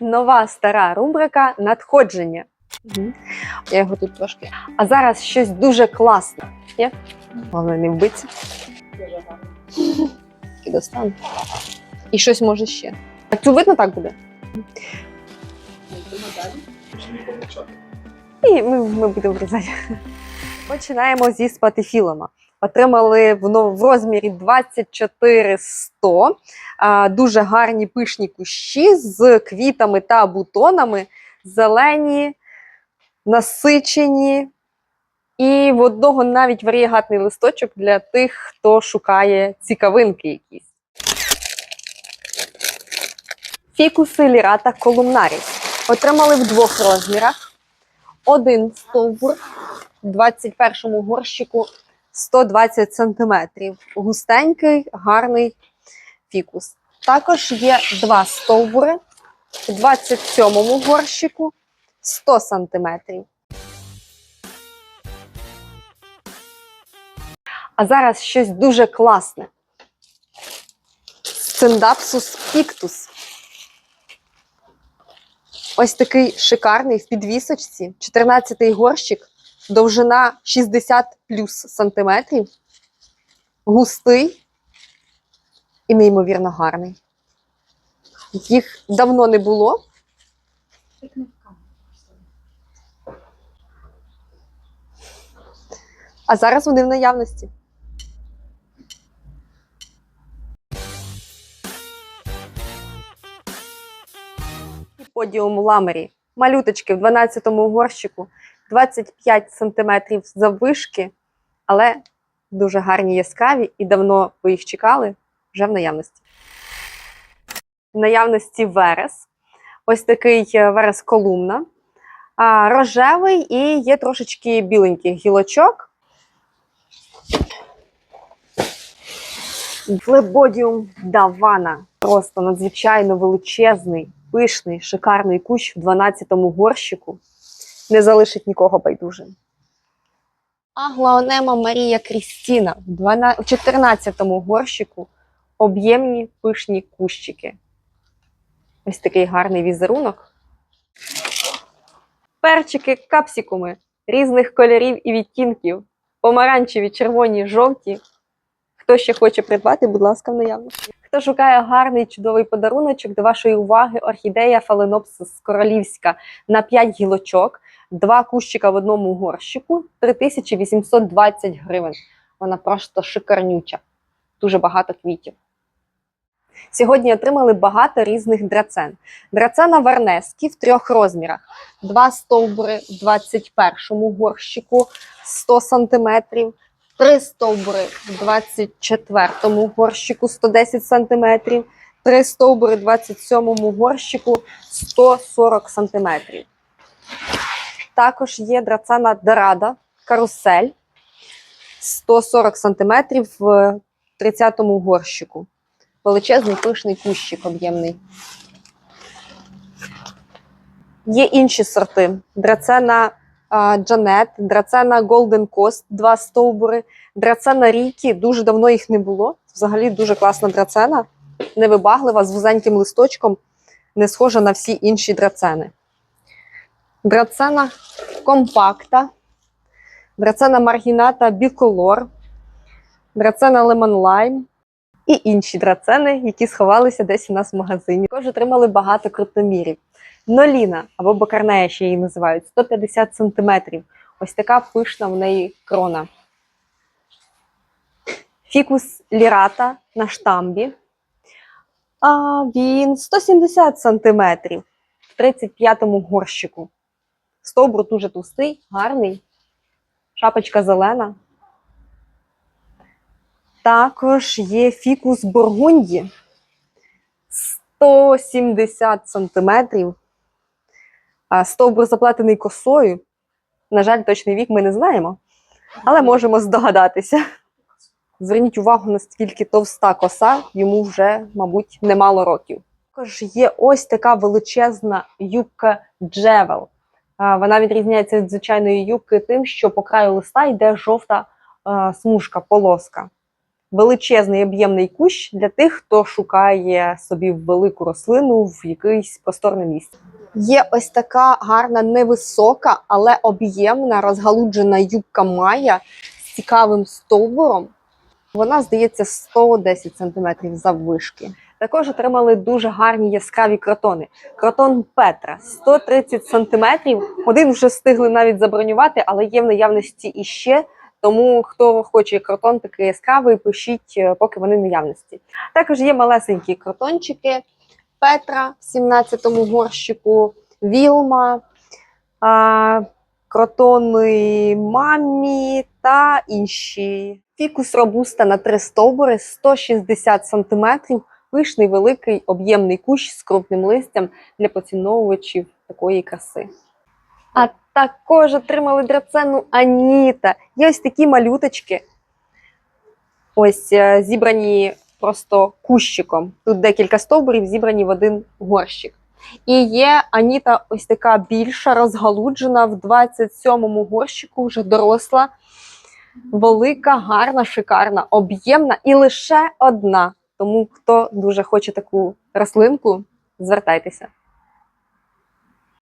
Нова стара рубрика надходження. Мгм. Я його тут трошки. А зараз щось дуже класне. Є? Головне не вбитися. І достану. І щось може ще. А цю видно так буде? І ми, ми будемо врізати. Починаємо зі спатифілома. Отримали в, розмірі 24100. А, дуже гарні пишні кущі з квітами та бутонами. Зелені, насичені. І в одного навіть варієгатний листочок для тих, хто шукає цікавинки якісь. Фікуси лірата колумнаріс. Отримали в двох розмірах. Один стовбур в 21 горщику 120 см. Густенький, гарний фікус. Також є два стовбури в 27-му горщику 100 см. А зараз щось дуже класне. Сциндапсус піктус. Ось такий шикарний в підвісочці, 14-й горщик, довжина 60 плюс сантиметрів, густий і неймовірно гарний. Їх давно не було. А зараз вони в наявності. Подіум ламері. Малюточки в 12-му горщику, 25 см заввишки, але дуже гарні яскраві і давно ви їх чекали вже в наявності. В наявності верес. Ось такий е, верес колумна. Рожевий і є трошечки біленьких гілочок. Флебодіум давана. Просто надзвичайно величезний, пишний, шикарний кущ в 12-му горщику. Не залишить нікого байдужим. Аглаонема Марія Крістіна в 12 в 14-му горщику об'ємні пишні кущики. Ось такий гарний візерунок. Перчики, капсікуми різних кольорів і відтінків. Помаранчеві, червоні, жовті. Хто ще хоче придбати, будь ласка, в наявності. Хто шукає гарний чудовий подаруночок до вашої уваги? Орхідея фаленопсис королівська на 5 гілочок, два кущика в одному горщику, 3820 гривень. Вона просто шикарнюча, дуже багато квітів. Сьогодні отримали багато різних драцен. Драцена Варнескі в трьох розмірах: два стовбури в 21 горщику 100 сантиметрів. 3 стовбури в 24-му горщику 110 см, 3 стовбури в 27-му горщику 140 см. Також є драцена дорада, карусель 140 см в 30-му горщику. Величезний пишний кущик об'ємний. Є інші сорти. Драцена Джанет, драцена Golden Coast, два стовбури, драцена Рікі. Дуже давно їх не було. Взагалі дуже класна драцена, невибаглива, з вузеньким листочком, не схожа на всі інші драцени. Драцена компакта, драцена маргіната біколор, драцена лемон лайм і інші драцени, які сховалися десь у нас в магазині. Також отримали багато крупномірів. Ноліна або бакарнея ще її називають 150 см. Ось така пишна в неї крона. Фікус лірата на штамбі. А він 170 см в 35-му горщику. Стовбур дуже товстий, гарний. Шапочка зелена. Також є фікус Бургунді 170 сантиметрів. А, Стовбур заплетений косою. На жаль, точний вік ми не знаємо, але можемо здогадатися. Зверніть увагу, наскільки товста коса, йому вже, мабуть, немало років. Також є ось така величезна юбка Джевел. Вона відрізняється від звичайної юбки тим, що по краю листа йде жовта смужка, полоска. Величезний об'ємний кущ для тих, хто шукає собі велику рослину в якийсь просторне місце. Є ось така гарна, невисока, але об'ємна розгалуджена юбка Майя з цікавим стовбуром. Вона, здається, 110 см заввишки. Також отримали дуже гарні яскраві кротони. Кротон Петра 130 см. Один вже встигли навіть забронювати, але є в наявності іще. Тому хто хоче кротон такий яскравий, пишіть, е, поки вони в наявності. Також є малесенькі кротончики Петра в 17-му горщику, Вілма, а, кротони мамі та інші. Фікус робуста на три стовбури 160 см. Пишний великий об'ємний кущ з крупним листям для поціновувачів такої краси. А також отримали драцену Аніта. Є ось такі малюточки. Ось е, зібрані просто кущиком. Тут декілька стовбурів зібрані в один горщик. І є Аніта ось така більша, розгалуджена в 27-му горщику, вже доросла, велика, гарна, шикарна, об'ємна і лише одна. Тому хто дуже хоче таку рослинку, звертайтеся.